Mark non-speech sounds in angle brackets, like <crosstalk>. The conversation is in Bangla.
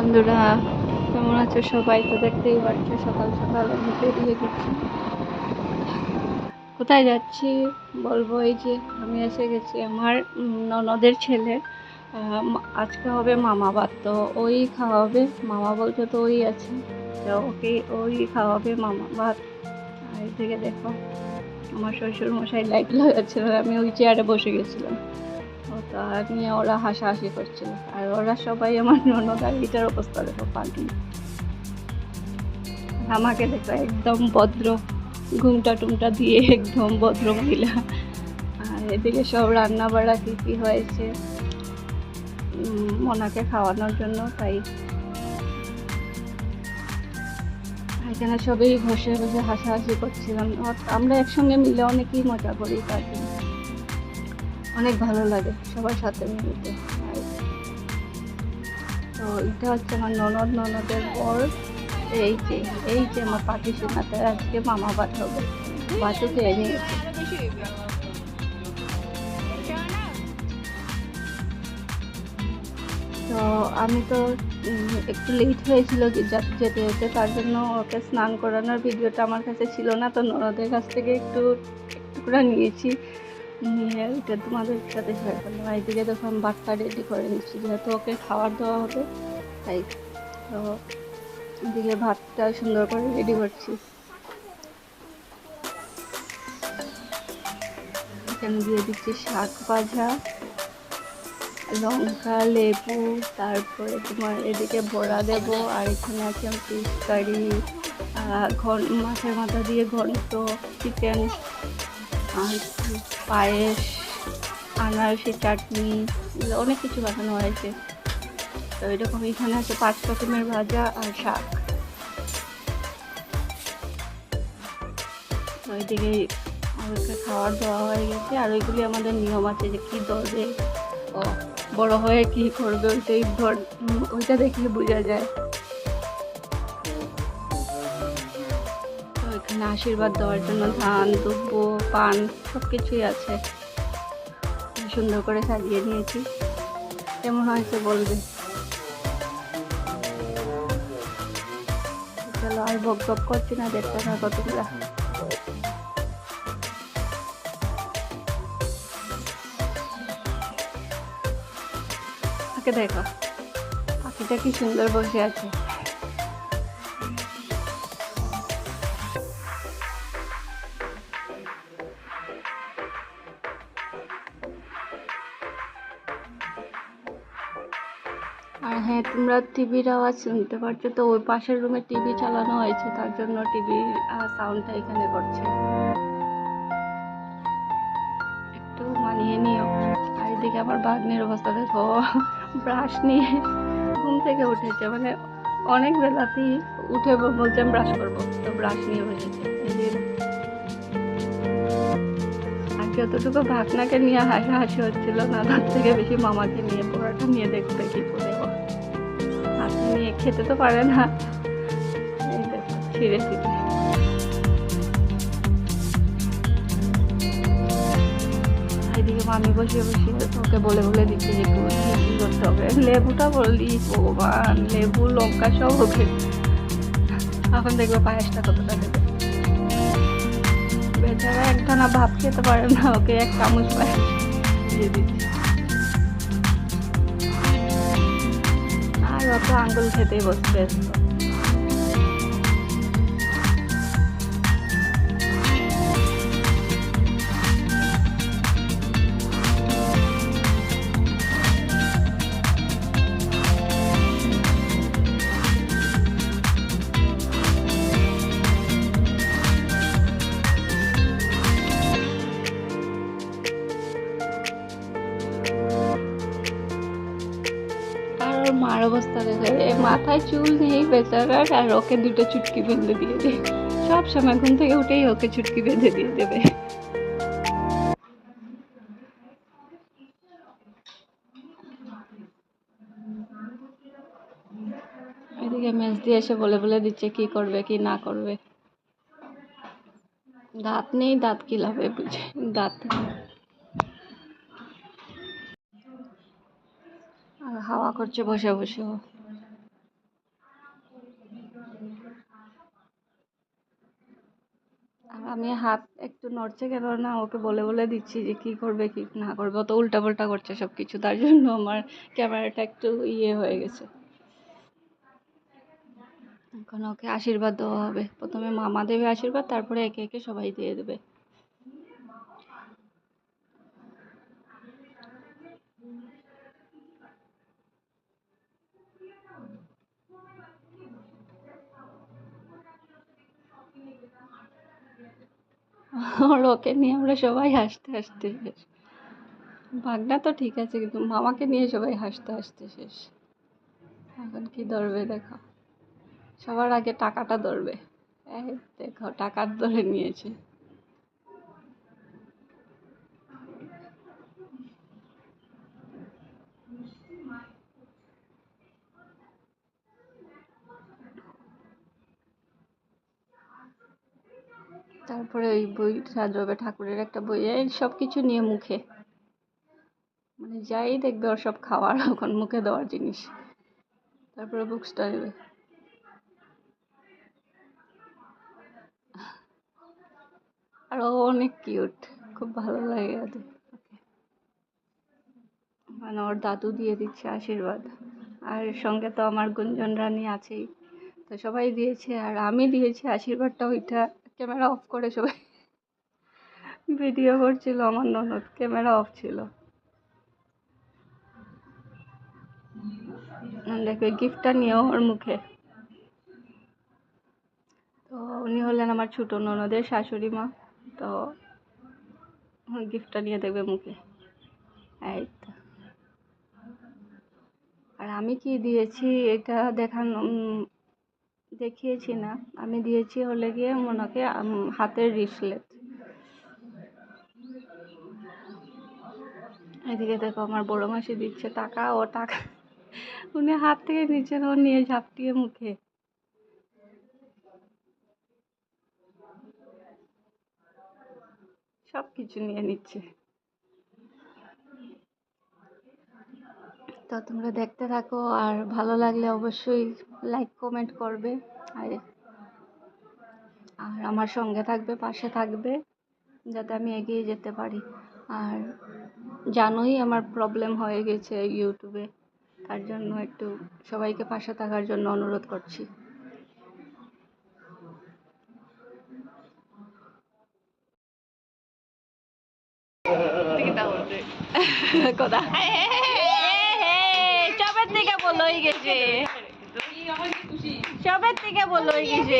বন্ধুরা, কেমন আছো সবাই? তো দেখতেই পাচ্ছ, সকাল সকাল আমি বেরিয়ে গেছি। কোথায় যাচ্ছি বলব? এই যে আমি এসে গেছি আমার ননদের ছেলে। আজকে হবে মামা ভাত, তো ওই খাওয়াবে। মামা বলছে তো ওই আছে, তো ওকে ওই খাওয়াবে মামা ভাত। আর থেকে দেখো, আমার শ্বশুর মশাই লাইট লাগাচ্ছিল, আমি ওই চেয়ারে বসে গেছিলাম। তা নিয়ে ওরা হাসাহাসি করছিল। আর ওরা সবাই আমার ননদ আর এটার অবস্থা দেখো পাখি আমাকে দেখো, একদম ভদ্র, ঘুমটা টুমটা দিয়ে একদম ভদ্র মহিলা। আর এদিকে সব রান্না বাড়া কী কী হয়েছে? মোনাকে খাওয়ানোর জন্য, তাই। এখানে সবাই বসে বসে হাসাহাসি করছিলাম। আমরা একসঙ্গে মিলে অনেকই মজা করি তার জন্য অনেক ভালো লাগে সবার সাথে মিলতে। তো এটা হচ্ছে আমার ননদ ননদের পর এই যে এই যে আমার পাখি সোনাতে আজকে মামা হবে। ভাতও খেয়ে তো আমি তো একটু লেট হয়েছিল যেতে যেতে, তার জন্য ওকে স্নান করানোর ভিডিওটা আমার কাছে ছিল না, তো ননদের কাছ থেকে একটু একটু করে নিয়েছি। নিয়ে ওইটা তোমাদের সাথে শেয়ার করলাম। আর এদিকে আমি ভাতটা রেডি করে নিচ্ছি, যেহেতু ওকে খাবার দেওয়া হবে, তাই তো এদিকে ভাতটা সুন্দর করে রেডি করছি। এখানে দিয়ে দিচ্ছি শাক ভাজা, লঙ্কা, লেবু, তারপরে তোমার এদিকে বড়া দেব, আর এখানে আছে ফিশ কারি ঘন মাছের মাথা দিয়ে ঘন্ট চিকেন আর পায়েস, আনারসি, চাটনি অনেক কিছু বানানো হয়েছে। তো এরকম এখানে আছে পাঁচ রকমের ভাজা আর শাক। ওইদিকে ওদেরকে খাবার দেওয়া হয়ে গেছে। আর ওইগুলি আমাদের নিয়ম আছে যে কী ও বড় হয়ে কী করবে, ওইটাই ওইটা দেখলে বোঝা যায়। আশীর্বাদ দেওয়ার জন্য ধান, দুব্ব, পান সব কিছুই আছে সুন্দর করে সাজিয়ে নিয়েছি। কেমন হয়েছে বলবে? চলো আর ভোগ ভোগ করছি না, দেখতে না কতগুলা দেখো। পাখিটা কি সুন্দর বসে আছে। তোমরা টিভির আওয়াজ শুনতে পারছ। তো ওই পাশের রুমে টিভি চালানো হয়েছে, তার জন্য টিভির সাউন্ডটা এখানে করছে। একটু মানিয়ে নিও। আর এদিকে আমার বাগনের অবস্থা, দেখো, ব্রাশ নিয়ে ঘুম থেকে উঠেছে। মানে অনেক বেলাতেই উঠে বলছে, আমি ব্রাশ করব। তো ব্রাশ নিয়ে বসেছে যতটুকু ভাগনাকে নিয়ে হাসি হাসি হচ্ছিল না, তার থেকে বেশি মামাকে নিয়ে, পড়াটা নিয়ে দেখবে কি করে। খেতে তো পারে না। ছিঁড়ে ছিঁড়ে এদিকে মামি বসে বসে ওকে বলে বলে দিচ্ছি যে কি করতে হবে? লেবুটা বললি, ভগবান, লেবু, লঙ্কা সব ওকে। এখন দেখব পায়েসটা কতটা দেবে। বেচারা একখানা ভাত খেতে পারে না, ওকে এক চামচ পায়েস দিয়ে দিচ্ছি। অত আঙ্গুল খেতেই বসবে। ব্যস্ত মাথায় চুল নেই বেচারার আর ওকে দুটো চুটকি বেঁধে দিয়ে দে। সব সময় ঘুম থেকে উঠেই ওকে চুটকি বেঁধে দিয়ে দেবে। এদিকে মেজ দিয়ে এসে বলে বলে দিচ্ছে কি করবে, কি না করবে। দাঁত নেই, দাঁত কিলাবে বুঝে, দাঁত। হাওয়া করছে বসে বসে আমি হাত একটু নড়ছে কেন না, ওকে বলে বলে দিচ্ছি যে কি করবে, কি না করবে, ও তো উল্টা পাল্টা করছে সব কিছু তার জন্য আমার ক্যামেরাটা একটু ইয়ে হয়ে গেছে। এখন ওকে আশীর্বাদ দেওয়া হবে। প্রথমে মামা দেবে আশীর্বাদ, তারপরে একে একে সবাই দিয়ে দেবে। আর ওকে নিয়ে আমরা সবাই হাসতে হাসতে শেষ। ভাগনা তো ঠিক আছে, কিন্তু মামাকে নিয়ে সবাই হাসতে হাসতে শেষ। এখন কি ধরবে দেখো। সবার আগে টাকাটা ধরবে। এই দেখো টাকার ধরে নিয়েছে। তারপরে ওই বই সাজাবে ঠাকুরের একটা বই এই সব কিছু নিয়ে মুখে। মানে যাই দেখবে ওর সব খাওয়ার, এখন মুখে দেওয়ার জিনিস। তারপরে বুকসটা নেবে। আর ও অনেক কিউট খুব ভালো লাগে ওদের মানে ওর দাদু দিয়ে দিচ্ছে আশীর্বাদ। আর সঙ্গে তো আমার গুঞ্জন রানী আছেই। তো সবাই দিয়েছে, আর আমি দিয়েছি আশীর্বাদটা, ওইটা ক্যামেরা অফ করে সবাই। ভিডিও করছিল, আমার ননদ, ক্যামেরা অফ ছিল। আর দেখো গিফটটা নিয়েও ওর মুখে। তো উনি হলেন আমার ছোটো ননদের শাশুড়ি মা। তো গিফটটা নিয়ে দেখবে মুখে। এই তো। আর আমি কি দিয়েছি? এটা দেখানো দেখিয়েছি না। আমি দিয়েছি হলে গিয়ে উম, হাতের রিসলেট। এদিকে দেখো আমার বড় মাসি দিচ্ছে টাকা ও টাকা <laughs> উনি হাত থেকে নিচে ও নিয়ে ঝাপটিয়ে মুখে। সব কিছু নিয়ে নিচ্ছে। তো তোমরা দেখতে থাকো আর ভালো লাগলে অবশ্যই লাইক কমেন্ট করবে। আর আর আমার সঙ্গে থাকবে পাশে থাকবে যাতে আমি এগিয়ে যেতে পারি। আর জানোই আমার প্রবলেম হয়ে গেছে ইউটিউবে তার জন্য একটু সবাইকে পাশে থাকার জন্য অনুরোধ করছি। কোথা <laughs> বলোই গেছে। সবের থেকে বলোই গেছে।